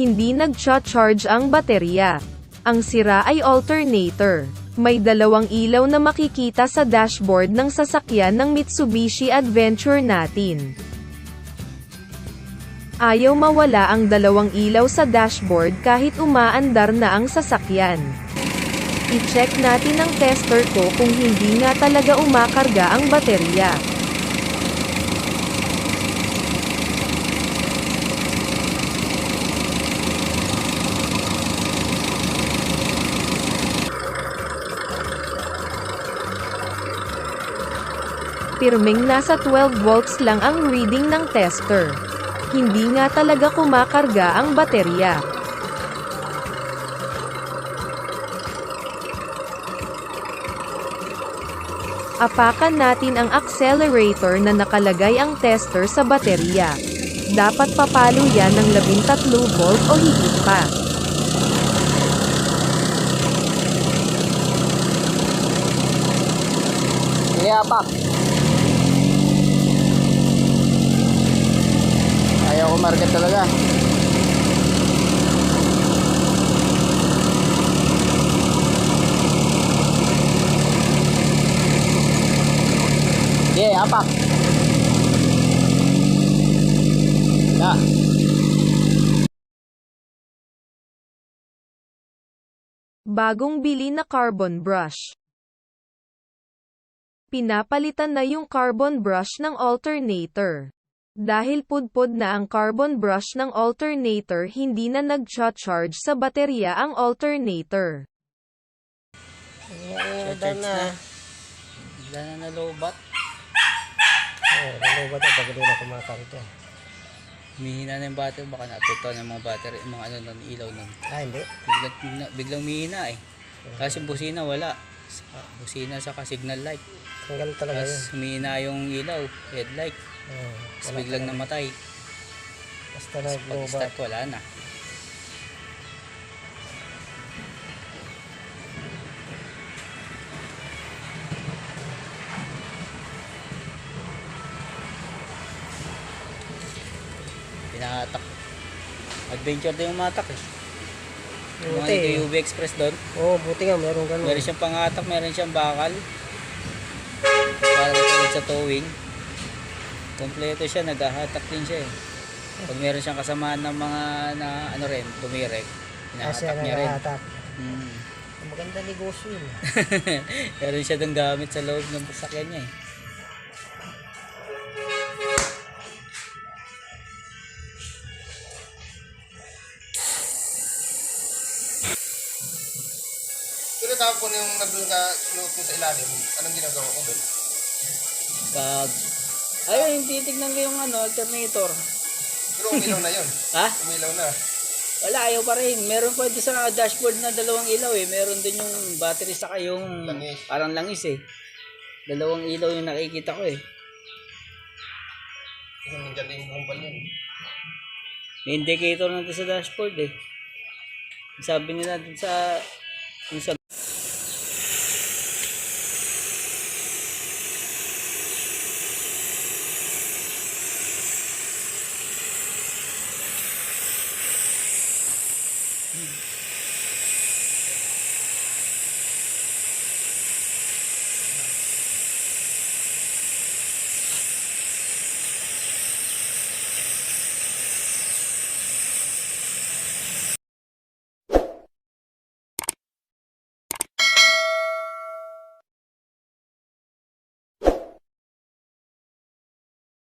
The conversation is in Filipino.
Hindi nag-charge ang baterya. Ang sira ay alternator. May dalawang ilaw na makikita sa dashboard ng sasakyan ng Mitsubishi Adventure natin. Ayaw mawala ang dalawang ilaw sa dashboard kahit umaandar na ang sasakyan. I-check natin ang tester ko kung hindi nga talaga umakarga ang baterya. Pirming nasa 12 volts lang ang reading ng tester. Hindi nga talaga kumakarga ang baterya. Apakan natin ang accelerator na nakalagay ang tester sa baterya. Dapat papalo yan ng 13 volt o higit pa. Sige, apak. Ayaw ko market talaga. Sige, apak. Ya. Bagong bili na carbon brush. Pinapalitan na yung carbon brush ng alternator. Dahil pudpod na ang carbon brush ng alternator hindi na nag-charge sa baterya ang alternator. Eh, dahil na. Dahil na nalobat. Oo, ano ba ito pag hindi na kumakarga? Mihina na yung battery, baka naapektuhan ng mga battery, yung mga ano nun, ilaw nun. Ah, hindi. Biglang, biglang mihina eh. Kasi busina wala. Busina sa signal light. Ang ganun talaga yun. Tapos humihina yung ilaw, headlight. Oo, Tapos biglang namatay. basta Pag nag-low start wala na. Pinahatak. Adventure din yung matak eh. Yung mga Buti. nito UV Express doon. Oo, buti nga, meron ganun. Meron siyang pangatak, meron siyang bakal. Para tulad sa towing. Kompleto siya, naghahatak din siya eh. Pag meron siyang kasamaan ng mga na ano rin, tumirek, Kasi hinahatak niya rin. Hmm. Maganda negosyo yun. meron siya dong gamit sa loob ng sasakyan niya eh. Tapos yung nandun ka, sinuot mo sa ilalim, anong ginagawa ko doon? Pag, ayun, titignan ko yung ano, alternator. Pero umilaw na yun. Ha? Umilaw na. Wala, ayaw pa rin. Meron pa doon sa dashboard na dalawang ilaw eh. Meron din yung battery saka yung Langis. parang langis eh. Dalawang ilaw yung nakikita ko eh. Yung nandiyan na yung bumbal yun. May indicator na doon sa dashboard eh. Sabi nila dun sa, dun sa Mm-hmm.